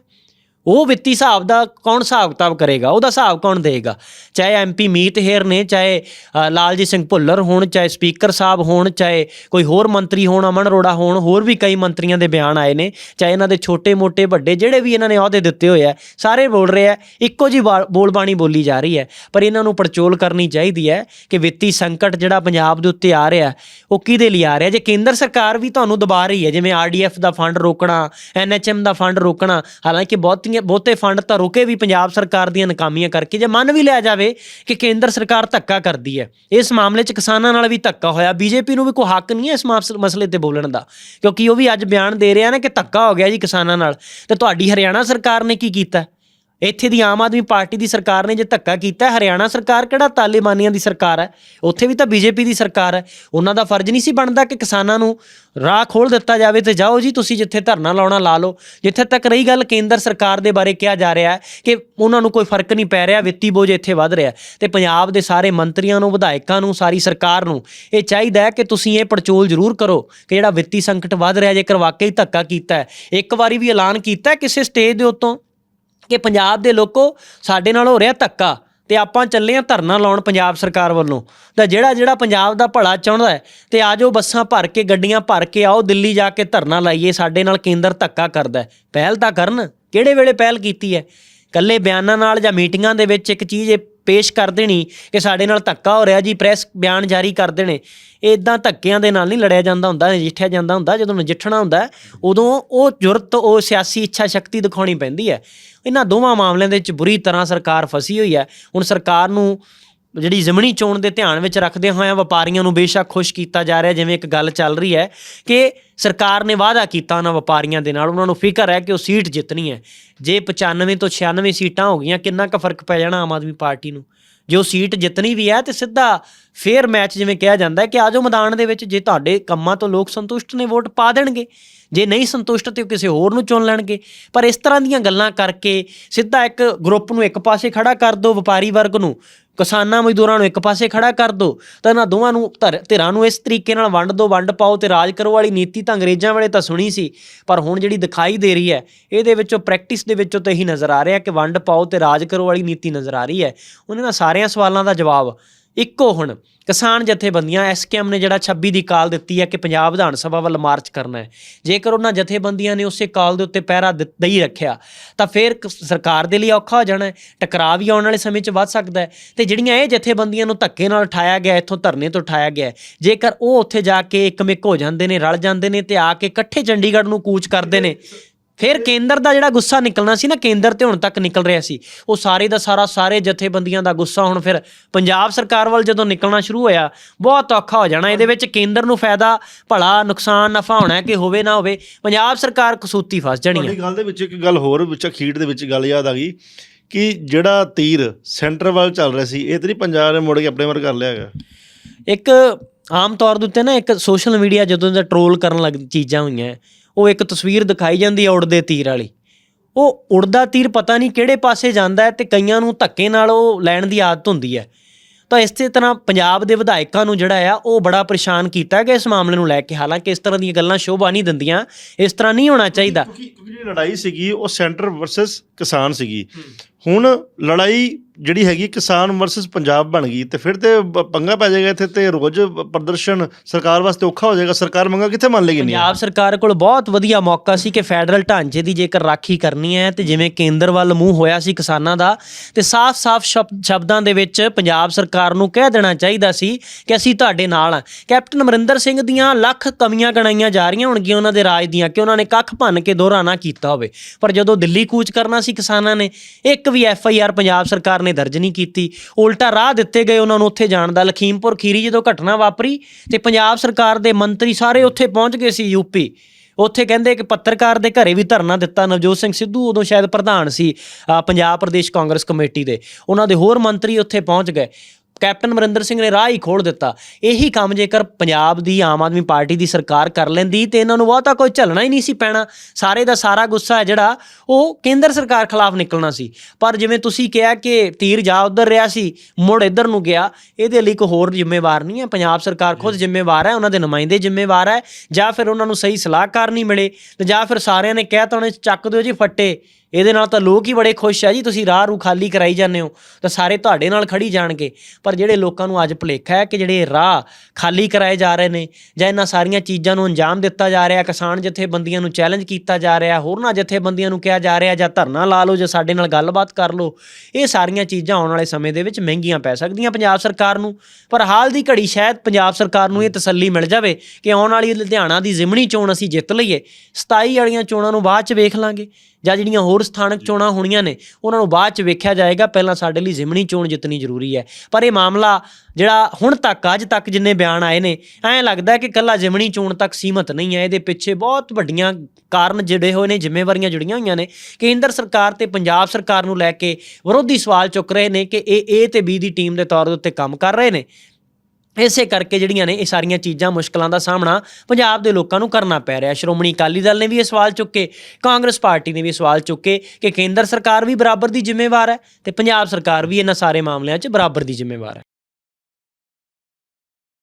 ਉਹ ਵਿੱਤੀ ਹਿਸਾਬ ਦਾ ਕੌਣ ਹਿਸਾਬ ਕਿਤਾਬ ਕਰੇਗਾ? ਉਹਦਾ ਹਿਸਾਬ ਕੌਣ ਦੇਗਾ ਚਾਹੇ ਐਮਪੀ ਮੀਤ ਹੇਰ ਨੇ, ਚਾਹੇ ਲਾਲਜੀਤ ਸਿੰਘ ਭੁੱਲਰ ਹੋਣ, ਚਾਹੇ ਸਪੀਕਰ ਸਾਹਿਬ ਹੋਣ, ਚਾਹੇ ਕੋਈ ਹੋਰ ਮੰਤਰੀ ਹੋਣ, ਅਮਨ ਅਰੋੜਾ ਹੋਣ, ਹੋਰ ਵੀ ਕਈ ਮੰਤਰੀਆਂ ਦੇ ਬਿਆਨ ਆਏ ਨੇ, ਚਾਹੇ ਇਹਨਾਂ ਦੇ ਛੋਟੇ ਮੋਟੇ ਵੱਡੇ ਜਿਹੜੇ ਵੀ ਇਹਨਾਂ ਨੇ ਅਹੁਦੇ ਦਿੱਤੇ ਹੋਏ ਆ, ਸਾਰੇ ਬੋਲ ਰਹੇ ਆ, ਇੱਕੋ ਜੀ ਬੋਲਬਾਣੀ ਬੋਲੀ ਜਾ ਰਹੀ ਹੈ, ਪਰ ਇਹਨਾਂ ਨੂੰ ਪੜਚੋਲ ਕਰਨੀ ਚਾਹੀਦੀ ਹੈ ਕਿ ਵਿੱਤੀ ਸੰਕਟ ਜਿਹੜਾ ਪੰਜਾਬ ਦੇ ਉੱਤੇ ਆ ਰਿਹਾ, ਉਹ ਕਿਹਦੇ ਲਈ ਆ ਰਿਹਾ? ਜੇ ਕੇਂਦਰ ਸਰਕਾਰ ਵੀ ਤੁਹਾਨੂੰ ਦਬਾ ਰਹੀ ਹੈ, ਜਿਵੇਂ ਆਰਡੀਐਫ ਦਾ ਫੰਡ ਰੋਕਣਾ ਐਨਐਚਐਮ ਦਾ ਫੰਡ ਰੋਕਣਾ, ਹਾਲਾਂਕਿ ਬਹੁਤੀਆਂ ਬਹੁਤੇ ਫੰਡ ਤਾਂ ਰੁਕੇ ਵੀ ਪੰਜਾਬ ਸਰਕਾਰ ਦੀਆਂ ਨਾਕਾਮੀਆਂ ਕਰਕੇ ਜੇ ਮੰਨ ਵੀ ਲਿਆ ਜਾਵੇ ਕਿ ਕੇਂਦਰ ਸਰਕਾਰ ਧੱਕਾ ਕਰਦੀ ਹੈ, ਇਸ ਮਾਮਲੇ 'ਚ ਕਿਸਾਨਾਂ ਨਾਲ ਵੀ ਧੱਕਾ ਹੋਇਆ, ਬੀਜੇਪੀ ਨੂੰ ਵੀ ਕੋਈ ਹੱਕ ਨਹੀਂ ਹੈ ਇਸ ਮਾਸ- ਮਸਲੇ ਤੇ ਬੋਲਣ ਦਾ, ਕਿਉਂਕਿ ਉਹ ਵੀ ਅੱਜ ਬਿਆਨ ਦੇ ਰਿਹਾ ਨਾ ਕਿ ਧੱਕਾ ਹੋ ਗਿਆ ਜੀ ਕਿਸਾਨਾਂ ਨਾਲ, ਤੇ ਤੁਹਾਡੀ ਹਰਿਆਣਾ ਸਰਕਾਰ ਨੇ ਕੀ ਕੀਤਾ? ਇੱਥੇ ਦੀ ਆਮ ਆਦਮੀ ਪਾਰਟੀ ਦੀ ਸਰਕਾਰ ਨੇ ਜੇ ਧੱਕਾ ਕੀਤਾ, ਹਰਿਆਣਾ ਸਰਕਾਰ ਕਿਹੜਾ ਤਾਲਿਬਾਨੀਆਂ ਦੀ ਸਰਕਾਰ ਹੈ? ਉੱਥੇ ਵੀ ਤਾਂ ਬੀਜੇਪੀ ਦੀ ਸਰਕਾਰ ਹੈ। ਉਹਨਾਂ ਦਾ ਫਰਜ਼ ਨਹੀਂ ਸੀ ਬਣਦਾ ਕਿ ਕਿਸਾਨਾਂ ਨੂੰ ਰਾਹ ਖੋਲ ਦਿੱਤਾ ਜਾਵੇ ਤੇ ਜਾਓ ਜੀ, ਤੁਸੀਂ ਜਿੱਥੇ ਧਰਨਾ ਲਾਉਣਾ ਲਾ ਲਓ। ਜਿੱਥੇ ਤੱਕ ਰਹੀ ਗੱਲ ਕੇਂਦਰ ਸਰਕਾਰ ਦੇ ਬਾਰੇ ਕਿਹਾ ਜਾ ਰਿਹਾ ਹੈ ਕਿ ਉਹਨਾਂ ਨੂੰ ਕੋਈ ਫ਼ਰਕ ਨਹੀਂ ਪੈ ਰਿਹਾ, ਵਿੱਤੀ ਬੋਝ ਇੱਥੇ ਵੱਧ ਰਿਹਾ ਹੈ। ਤੇ ਪੰਜਾਬ ਦੇ ਸਾਰੇ ਮੰਤਰੀਆਂ ਨੂੰ, ਵਿਧਾਇਕਾਂ ਨੂੰ, ਸਾਰੀ ਸਰਕਾਰ ਨੂੰ ਇਹ ਚਾਹੀਦਾ ਹੈ ਕਿ ਤੁਸੀਂ ਇਹ ਪੜਚੋਲ ਜ਼ਰੂਰ ਕਰੋ ਕਿ ਜਿਹੜਾ ਵਿੱਤੀ ਸੰਕਟ ਵੱਧ ਰਿਹਾ, ਜੇਕਰ ਵਾਕਈ ਧੱਕਾ ਕੀਤਾ ਹੈ। ਇੱਕ ਵਾਰੀ ਵੀ ਐਲਾਨ ਕੀਤਾ ਕਿਸੇ ਸਟੇਜ ਦੇ ਉੱਤੋਂ? ਕਿ ਪੰਜਾਬ ਦੇ ਲੋਕੋ ਸਾਡੇ ਨਾਲ ਹੋ ਰਿਹਾ ਧੱਕਾ ਤੇ ਆਪਾਂ ਚੱਲੇ ਆ ਧਰਨਾ ਲਾਉਣ ਪੰਜਾਬ ਸਰਕਾਰ ਵੱਲੋਂ। ਤਾਂ ਜਿਹੜਾ ਜਿਹੜਾ ਪੰਜਾਬ ਦਾ ਭਲਾ ਚਾਹੁੰਦਾ ਹੈ ਤੇ ਆਜੋ ਬੱਸਾਂ ਭਰ ਕੇ, ਗੱਡੀਆਂ ਭਰ ਕੇ ਆਓ, ਦਿੱਲੀ ਜਾ ਕੇ ਧਰਨਾ ਲਾਈਏ, ਸਾਡੇ ਨਾਲ ਕੇਂਦਰ ਧੱਕਾ ਕਰਦਾ ਪਹਿਲ ਤਾਂ ਕਰਨ। ਕਿਹੜੇ ਵੇਲੇ ਪਹਿਲ ਕੀਤੀ ਹੈ? ਕੱਲੇ ਬਿਆਨਾਂ ਨਾਲ ਜਾਂ ਮੀਟਿੰਗਾਂ ਦੇ ਵਿੱਚ ਇੱਕ ਚੀਜ਼ ਇਹ ਪੇਸ਼ ਕਰ ਦੇਣੀ ਕਿ ਸਾਡੇ ਨਾਲ ਧੱਕਾ ਹੋ ਰਿਹਾ ਜੀ, ਪ੍ਰੈਸ ਬਿਆਨ ਜਾਰੀ ਕਰ ਦੇਣੇ ਇਦਾਂ ਧੱਕਿਆਂ ਦੇ ਨਾਲ ਨਹੀਂ ਲੜਿਆ ਜਾਂਦਾ ਹੁੰਦਾ, ਨਜਿੱਠਿਆ ਜਾਂਦਾ ਹੁੰਦਾ, ਜਦੋਂ ਨਜਿੱਠਣਾ ਹੁੰਦਾ, ਉਦੋਂ ਉਹ ਜੁਰਤ, ਉਹ ਸਿਆਸੀ ਇੱਛਾ ਸ਼ਕਤੀ ਦਿਖਾਉਣੀ ਪੈਂਦੀ ਹੈ। ਇਹਨਾਂ ਦੋਵਾਂ ਮਾਮਲਿਆਂ ਦੇ ਵਿੱਚ ਬੁਰੀ ਤਰ੍ਹਾਂ ਸਰਕਾਰ ਫਸੀ ਹੋਈ ਹੈ। ਹੁਣ ਸਰਕਾਰ ਨੂੰ ਜਿਹੜੀ ਜ਼ਮਣੀ ਚੋਣ ਦੇ ਧਿਆਨ ਵਿੱਚ ਰੱਖਦੇ ਹੋਇਆਂ ਵਪਾਰੀਆਂ ਨੂੰ ਬੇਸ਼ੱਕ ਖੁਸ਼ ਕੀਤਾ ਜਾ ਰਿਹਾ, ਜਿਵੇਂ ਇੱਕ ਗੱਲ ਚੱਲ ਰਹੀ ਹੈ ਕਿ ਸਰਕਾਰ ਨੇ ਵਾਅਦਾ ਕੀਤਾ ਉਹਨਾਂ ਵਪਾਰੀਆਂ ਦੇ ਨਾਲ, ਉਹਨਾਂ ਨੂੰ ਫਿਕਰ ਹੈ ਕਿ ਉਹ ਸੀਟ ਜਿੱਤਣੀ ਹੈ। ਜੇ 95 ਤੋਂ 96 ਸੀਟਾਂ ਹੋ ਗਈਆਂ, ਕਿੰਨਾ ਕੁ ਫ਼ਰਕ ਪੈ ਜਾਣਾ ਆਮ ਆਦਮੀ ਪਾਰਟੀ ਨੂੰ? ਜੇ ਉਹ ਸੀਟ ਜਿੱਤਣੀ ਵੀ ਹੈ ਤੇ ਸਿੱਧਾ ਫੇਅਰ ਮੈਚ ਜਿਵੇਂ ਕਿਹਾ ਜਾਂਦਾ ਹੈ ਕਿ ਆਜੋ ਮੈਦਾਨ ਦੇ ਵਿੱਚ, ਜੇ ਤੁਹਾਡੇ ਕੰਮਾਂ ਤੋਂ ਲੋਕ ਸੰਤੁਸ਼ਟ ਨੇ, ਵੋਟ ਪਾ ਦੇਣਗੇ। ਜੇ ਨਹੀਂ ਸੰਤੁਸ਼ਟ ਤੇ ਉਹ ਕਿਸੇ ਹੋਰ ਨੂੰ ਚੁਣ ਲੈਣਗੇ। ਪਰ ਇਸ ਤਰ੍ਹਾਂ ਦੀਆਂ ਗੱਲਾਂ ਕਰਕੇ ਸਿੱਧਾ ਇੱਕ ਗਰੁੱਪ ਨੂੰ ਇੱਕ ਪਾਸੇ ਖੜਾ ਕਰ ਦਿਓ, ਵਪਾਰੀ ਵਰਗ ਨੂੰ। ਕਿਸਾਨਾਂ ਮਜ਼ਦੂਰਾਂ ਨੂੰ ਇੱਕ ਪਾਸੇ ਖੜਾ ਕਰ ਦਿਓ। ਤਾਂ ਇਹਨਾਂ ਦੋਵਾਂ ਨੂੰ ਧਿਰ- ਧਿਰਾਂ ਨੂੰ ਇਸ ਤਰੀਕੇ ਨਾਲ ਵੰਡ ਦਿਓ, ਵੰਡ ਪਾਓ ਤੇ ਰਾਜ ਕਰੋ। ਵਾਲੀ ਨੀਤੀ ਤਾਂ ਅੰਗਰੇਜ਼ਾਂ ਵੇਲੇ ਤਾਂ ਸੁਣੀ ਸੀ, ਪਰ ਹੁਣ ਜਿਹੜੀ ਦਿਖਾਈ ਦੇ ਰਹੀ ਹੈ, ਇਹਦੇ ਵਿੱਚੋਂ ਪ੍ਰੈਕਟਿਸ ਦੇ ਵਿੱਚੋਂ ਤਾਂ ਇਹੀ ਨਜ਼ਰ ਆ ਰਿਹਾ ਕਿ ਵੰਡ ਪਾਓ ਤੇ ਰਾਜ ਕਰੋ ਵਾਲੀ ਨੀਤੀ ਨਜ਼ਰ ਆ ਰਹੀ ਹੈ। ਉਹਨਾਂ ਸਾਰਿਆਂ ਸਵਾਲਾਂ ਦਾ ਜਵਾਬ ਇੱਕੋ ਹੁਣ, ਕਿਸਾਨ ਜਥੇਬੰਦੀਆਂ ਐਸਕੇਐਮ ਨੇ ਜਿਹੜਾ 26 ਦੀ ਕਾਲ ਦਿੱਤੀ ਹੈ ਕਿ ਪੰਜਾਬ ਵਿਧਾਨ ਸਭਾ ਵੱਲ ਮਾਰਚ ਕਰਨਾ ਹੈ। ਜੇਕਰ ਉਹਨਾਂ ਜਥੇਬੰਦੀਆਂ ਨੇ ਉਸੇ ਕਾਲ ਦੇ ਉੱਤੇ ਪਹਿਰਾ ਦਿੱਤਾ ਹੀ ਰੱਖਿਆ, ਤਾਂ ਫਿਰ ਸਰਕਾਰ ਦੇ ਲਈ ਔਖਾ ਹੋ ਜਾਣਾ ਹੈ। ਟਕਰਾਅ ਵੀ ਆਉਣ ਵਾਲੇ ਸਮੇਂ 'ਚ ਵੱਧ ਸਕਦਾ ਹੈ। ਤੇ ਜਿਹੜੀਆਂ ਇਹ ਜਥੇਬੰਦੀਆਂ ਨੂੰ ਧੱਕੇ ਨਾਲ ਉਠਾਇਆ ਗਿਆ, ਇੱਥੋਂ ਧਰਨੇ ਤੋਂ ਉਠਾਇਆ ਗਿਆ ਜੇਕਰ ਉਹ ਉੱਥੇ ਜਾ ਕੇ ਇੱਕਮਿਕ ਹੋ ਜਾਂਦੇ ਨੇ, ਰਲ ਜਾਂਦੇ ਨੇ ਤੇ ਆ ਕੇ ਇਕੱਠੇ ਚੰਡੀਗੜ੍ਹ ਨੂੰ ਕੂਚ ਕਰਦੇ ਨੇ ਫਿਰ ਕੇਂਦਰ ਦਾ ਜਿਹੜਾ ਗੁੱਸਾ ਨਿਕਲਣਾ ਸੀ ਨਾ ਕੇਂਦਰ ਤੇ ਹੁਣ ਤੱਕ ਨਿਕਲ ਰਿਹਾ ਸੀ। ਉਹ ਸਾਰੇ ਦਾ ਸਾਰਾ ਸਾਰੇ ਜਥੇਬੰਦੀਆਂ ਦਾ ਗੁੱਸਾ ਹੁਣ ਫਿਰ ਪੰਜਾਬ ਸਰਕਾਰ ਵੱਲ ਜਦੋਂ ਨਿਕਲਣਾ ਸ਼ੁਰੂ ਹੋਇਆ ਬਹੁਤ ਔਖਾ ਹੋ ਜਾਣਾ। ਇਹਦੇ ਵਿੱਚ ਕੇਂਦਰ ਨੂੰ ਫਾਇਦਾ ਭਲਾ ਨੁਕਸਾਨ ਨਫਾ ਹੋਣਾ ਕਿ ਹੋਵੇ ਨਾ ਹੋਵੇ ਪੰਜਾਬ ਸਰਕਾਰ ਕਸੂਤੀ ਫਸ ਜਾਣੀ ਹੈ। ਗੱਲ ਦੇ ਵਿੱਚ ਇੱਕ ਗੱਲ ਹੋਰ ਵਿੱਚ ਅਖੀਰ ਦੇ ਵਿੱਚ ਗੱਲ ਯਾਦ ਆ ਗਈ ਕਿ ਜਿਹੜਾ ਤੀਰ ਸੈਂਟਰ ਵੱਲ ਚੱਲ ਰਿਹਾ ਸੀ ਇਹ ਤੇ ਨਹੀਂ ਪੰਜਾਬ ਨੇ ਮੁੜ ਕੇ ਆਪਣੇ ਵੱਲ ਕਰ ਲਿਆ ਹੈਗਾ। ਇੱਕ ਆਮ ਤੌਰ ਦੇ ਉੱਤੇ ਨਾ ਇੱਕ ਸੋਸ਼ਲ ਮੀਡੀਆ ਜਦੋਂ ਦਾ ਟਰੋਲ ਕਰਨ ਲੱਗ ਚੀਜ਼ਾਂ ਹੋਈਆਂ ਉਹ ਇੱਕ ਤਸਵੀਰ ਦਿਖਾਈ ਜਾਂਦੀ ਹੈ ਉੜਦੇ ਤੀਰ ਵਾਲੀ। ਉਹ ਉੜਦਾ ਤੀਰ ਪਤਾ ਨਹੀਂ ਕਿਹੜੇ ਪਾਸੇ ਜਾਂਦਾ ਹੈ ਤੇ ਕਈਆਂ ਨੂੰ ਧੱਕੇ ਨਾਲ ਉਹ ਲੈਣ ਦੀ ਆਦਤ ਹੁੰਦੀ ਹੈ। ਤਾਂ ਇਸੇ ਤਰ੍ਹਾਂ ਪੰਜਾਬ ਦੇ ਵਿਧਾਇਕਾਂ ਨੂੰ ਜਿਹੜਾ ਆ, ਉਹ ਬੜਾ ਪਰੇਸ਼ਾਨ ਕੀਤਾ ਗਿਆ ਇਸ ਮਾਮਲੇ ਨੂੰ ਲੈ ਕੇ। ਹਾਲਾਂਕਿ ਇਸ ਤਰ੍ਹਾਂ ਦੀਆਂ ਗੱਲਾਂ ਸ਼ੋਭਾ ਨਹੀਂ ਦਿੰਦੀਆਂ, ਇਸ ਤਰ੍ਹਾਂ ਨਹੀਂ ਹੋਣਾ ਚਾਹੀਦਾ। ਕਿਉਂਕਿ ਕਿਉਂਕਿ ਜਿਹੜੀ ਲੜਾਈ ਸੀਗੀ, ਉਹ ਸੈਂਟਰ ਵਰਸਸ ਕਿਸਾਨ ਸੀਗੀ। ਹੁਣ ਲੜਾਈ ਜਿਹੜੀ ਹੈਗੀ ਕਿਸਾਨ ਵਰਸਸ ਪੰਜਾਬ ਬਣ ਗਈ ਤੇ ਫਿਰ ਤੇ ਪੰਗਾ ਪੈ ਜਾਏਗਾ ਇੱਥੇ ਤੇ ਰੋਜ਼ ਪ੍ਰਦਰਸ਼ਨ ਸਰਕਾਰ ਵਾਸਤੇ ਔਖਾ ਹੋ ਜਾਏਗਾ। ਸਰਕਾਰ ਮੰਗਾ ਕਿੱਥੇ ਮੰਨ ਲੇਗੀ ਨਹੀਂ ਪੰਜਾਬ ਸਰਕਾਰ ਕੋਲ ਬਹੁਤ ਵਧੀਆ ਮੌਕਾ ਸੀ ਕਿ ਫੈਡਰਲ ਢਾਂਚੇ ਦੀ ਜੇਕਰ ਰਾਖੀ ਕਰਨੀ ਹੈ ਤੇ ਜਿਵੇਂ ਕੇਂਦਰ ਵੱਲ ਮੂੰਹ ਹੋਇਆ ਸੀ ਕਿਸਾਨਾਂ ਦਾ, ਤੇ ਸਾਫ਼-ਸਾਫ਼ ਸ਼ਬ- ਸ਼ਬਦਾਂ ਦੇ ਵਿੱਚ ਪੰਜਾਬ ਸਰਕਾਰ ਨੂੰ ਕਹਿ ਦੇਣਾ ਚਾਹੀਦਾ ਸੀ ਕਿ ਅਸੀਂ ਤੁਹਾਡੇ ਨਾਲ ਹਾਂ। ਕੈਪਟਨ ਅਮਰਿੰਦਰ ਸਿੰਘ ਦੀਆਂ ਲੱਖ ਕਮੀਆਂ ਗਣਾਈਆਂ ਜਾ ਰਹੀਆਂ ਹੋਣਗੀਆਂ ਉਹਨਾਂ ਦੇ ਰਾਜ ਦੀਆਂ ਕਿ ਉਹਨਾਂ ਨੇ ਕੱਖ ਭੰਨ ਕੇ ਦੋਹਰਾ ਨਾ ਕੀਤਾ ਹੋਵੇ। ਪਰ ਜਦੋਂ ਦਿੱਲੀ ਕੂਚ ਕਰਨਾ ਸੀ ਕਿਸਾਨਾਂ ਨੇ, ਇੱਕ ਵੀ ਐਫ ਆਈ ਆਰ ਪੰਜਾਬ ਸਰਕਾਰ ਨੇ ਦਰਜ ਨਹੀਂ ਕੀਤੀ। ਉਲਟਾ ਰਾਹ ਦਿੱਤੇ ਗਏ ਉਹਨਾਂ ਨੂੰ ਉੱਥੇ ਜਾਣ ਦਾ। ਲਖੀਮਪੁਰ ਖੀਰੀ ਜਦੋਂ ਘਟਨਾ ਵਾਪਰੀ ਤੇ ਪੰਜਾਬ ਸਰਕਾਰ ਦੇ ਮੰਤਰੀ ਸਾਰੇ ਉੱਥੇ ਪਹੁੰਚ ਗਏ ਸੀ ਯੂਪੀ ਉੱਥੇ ਕਹਿੰਦੇ ਕਿ ਪੱਤਰਕਾਰ ਦੇ ਘਰੇ ਵੀ ਧਰਨਾ ਦਿੱਤਾ। ਨਵਜੋਤ ਸਿੰਘ ਸਿੱਧੂ ਉਦੋਂ ਸ਼ਾਇਦ ਪ੍ਰਧਾਨ ਸੀ ਪੰਜਾਬ ਪ੍ਰਦੇਸ਼ ਕਾਂਗਰਸ ਕਮੇਟੀ ਦੇ। ਉਹਨਾਂ ਦੇ ਹੋਰ ਮੰਤਰੀ ਉੱਥੇ ਪਹੁੰਚ ਗਏ। ਕੈਪਟਨ ਅਮਰਿੰਦਰ ਸਿੰਘ ਨੇ ਰਾਹ ਹੀ ਖੋਲ ਦਿੱਤਾ। ਇਹੀ ਕੰਮ ਜੇਕਰ ਪੰਜਾਬ ਦੀ ਆਮ ਆਦਮੀ ਪਾਰਟੀ ਦੀ ਸਰਕਾਰ ਕਰ ਲੈਂਦੀ ਤੇ ਇਹਨਾਂ ਨੂੰ ਬਹੁਤਾ ਕੋਈ ਝੱਲਣਾ ਹੀ ਨਹੀਂ ਸੀ ਪੈਣਾ। ਸਾਰੇ ਦਾ ਸਾਰਾ ਗੁੱਸਾ ਹੈ ਜਿਹੜਾ ਉਹ ਕੇਂਦਰ ਸਰਕਾਰ ਖਿਲਾਫ ਨਿਕਲਣਾ ਸੀ। ਪਰ ਜਿਵੇਂ ਤੁਸੀਂ ਕਿਹਾ ਕਿ ਤੀਰ ਜਾ ਉਧਰ ਰਿਹਾ ਸੀ ਮੁੜ ਇੱਧਰ ਨੂੰ ਗਿਆ ਇਹਦੇ ਲਈ ਕੋਈ ਹੋਰ ਜ਼ਿੰਮੇਵਾਰ ਨਹੀਂ ਹੈ। ਪੰਜਾਬ ਸਰਕਾਰ ਖੁਦ ਜ਼ਿੰਮੇਵਾਰ ਹੈ ਉਹਨਾਂ ਦੇ ਨੁਮਾਇੰਦੇ ਜ਼ਿੰਮੇਵਾਰ ਹੈ। ਜਾਂ ਫਿਰ ਉਹਨਾਂ ਨੂੰ ਸਹੀ ਸਲਾਹਕਾਰ ਨਹੀਂ ਮਿਲੇ ਤੇ ਜਾਂ ਫਿਰ ਸਾਰਿਆਂ ਨੇ ਕਹਿ ਤਾ ਉਹਨੇ ਚੱਕ ਦਿਓ ਜੀ ਫੱਟੇ। ਇਹਦੇ ਨਾਲ ਤਾਂ ਲੋਕ ਹੀ ਬੜੇ ਖੁਸ਼ ਆ ਜੀ, ਤੁਸੀਂ ਰਾਹ ਰੂ ਖਾਲੀ ਕਰਾਈ ਜਾਂਦੇ ਹੋ, ਤਾਂ ਸਾਰੇ ਤੁਹਾਡੇ ਨਾਲ ਖੜੀ ਜਾਣਗੇ। ਪਰ ਜਿਹੜੇ ਲੋਕਾਂ ਨੂੰ ਅੱਜ ਭੁਲੇਖਾ ਹੈ ਕਿ ਜਿਹੜੇ ਰਾਹ ਖਾਲੀ ਕਰਾਏ ਜਾ ਰਹੇ ਨੇ, ਜਾਂ ਇਹਨਾਂ ਸਾਰੀਆਂ ਚੀਜ਼ਾਂ ਨੂੰ ਅੰਜਾਮ ਦਿੱਤਾ ਜਾ ਰਿਹਾ, ਕਿਸਾਨ ਜਥੇਬੰਦੀਆਂ ਨੂੰ ਚੈਲੰਜ ਕੀਤਾ ਜਾ ਰਿਹਾ, ਹੋਰਨਾਂ ਜਥੇਬੰਦੀਆਂ ਨੂੰ ਕਿਹਾ ਜਾ ਰਿਹਾ, ਜਾਂ ਧਰਨਾ ਲਾ ਲਓ, ਜਾਂ ਸਾਡੇ ਨਾਲ ਗੱਲਬਾਤ ਕਰ ਲਓ, ਇਹ ਸਾਰੀਆਂ ਚੀਜ਼ਾਂ ਆਉਣ ਵਾਲੇ ਸਮੇਂ ਦੇ ਵਿੱਚ ਮਹਿੰਗੀਆਂ ਪੈ ਸਕਦੀਆਂ ਪੰਜਾਬ ਸਰਕਾਰ ਨੂੰ। ਪਰ ਹਾਲ ਦੀ ਘੜੀ ਸ਼ਾਇਦ ਪੰਜਾਬ ਸਰਕਾਰ ਨੂੰ ਇਹ ਤਸੱਲੀ ਮਿਲ ਜਾਵੇ ਕਿ ਆਉਣ ਵਾਲੀ ਲੁਧਿਆਣਾ ਦੀ ਜ਼ਿਮਣੀ ਚੋਣ ਅਸੀਂ ਜਿੱਤ ਲਈਏ 27 ਵਾਲੀਆਂ ਚੋਣਾਂ ਨੂੰ ਬਾਅਦ ਚ ਵੇਖ ਲਾਂਗੇ। ਜਾਂ ਜਿਹੜੀਆਂ ਹੋਰ ਸਥਾਨਕ ਚੋਣਾਂ ਹੋਣੀਆਂ ਨੇ ਉਹਨਾਂ ਨੂੰ ਬਾਅਦ ਚ ਵੇਖਿਆ ਜਾਏਗਾ ਪਹਿਲਾਂ ਸਾਡੇ ਲਈ ਜ਼ਿਮਣੀ ਚੋਣ ਜਿੱਤਣੀ ਜ਼ਰੂਰੀ ਹੈ। ਪਰ ਇਹ ਮਾਮਲਾ ਜਿਹੜਾ ਹੁਣ ਤੱਕ ਅੱਜ ਤੱਕ ਜਿੰਨੇ ਬਿਆਨ ਆਏ ਨੇ ਐਂ ਲੱਗਦਾ ਕਿ ਕੱਲਾ ਜ਼ਿਮਣੀ ਚੋਣ ਤੱਕ ਸੀਮਤ ਨਹੀਂ ਹੈ। ਇਹਦੇ ਪਿੱਛੇ ਬਹੁਤ ਵੱਡੀਆਂ ਕਾਰਨ ਜਿਹੜੇ ਹੋਏ ਨੇ ਜ਼ਿੰਮੇਵਾਰੀਆਂ ਜੁੜੀਆਂ ਹੋਈਆਂ ਨੇ ਕੇਂਦਰ ਸਰਕਾਰ ਤੇ ਪੰਜਾਬ ਸਰਕਾਰ ਨੂੰ ਲੈ ਕੇ ਵਿਰੋਧੀ ਸਵਾਲ ਚੁੱਕ ਰਹੇ ਨੇ ਕਿ ਇਹ ਏ ਤੇ ਬੀ ਦੀ ਟੀਮ ਦੇ ਤੌਰ ਦੇ ਉੱਤੇ ਕੰਮ ਕਰ ਰਹੇ ਨੇ। ਇਸੇ ਕਰਕੇ ਜਿਹੜੀਆਂ ਨੇ ਇਹ ਸਾਰੀਆਂ ਚੀਜ਼ਾਂ ਮੁਸ਼ਕਲਾਂ ਦਾ ਸਾਹਮਣਾ ਪੰਜਾਬ ਦੇ ਲੋਕਾਂ ਨੂੰ ਕਰਨਾ ਪੈ ਰਿਹਾ। ਸ਼੍ਰੋਮਣੀ ਅਕਾਲੀ ਦਲ ਨੇ ਵੀ ਇਹ ਸਵਾਲ ਚੁੱਕੇ, ਕਾਂਗਰਸ ਪਾਰਟੀ ਨੇ ਵੀ ਸਵਾਲ ਚੁੱਕੇ ਕਿ ਕੇਂਦਰ ਸਰਕਾਰ ਵੀ ਬਰਾਬਰ ਦੀ ਜ਼ਿੰਮੇਵਾਰ ਹੈ ਤੇ ਪੰਜਾਬ ਸਰਕਾਰ ਵੀ ਇਹਨਾਂ ਸਾਰੇ ਮਾਮਲਿਆਂ 'ਚ ਬਰਾਬਰ ਦੀ ਜ਼ਿੰਮੇਵਾਰ ਹੈ।